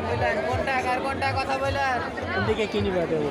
কোনটা কার কোনটা কথা বললেন? এদিকে কিনিবা দেবো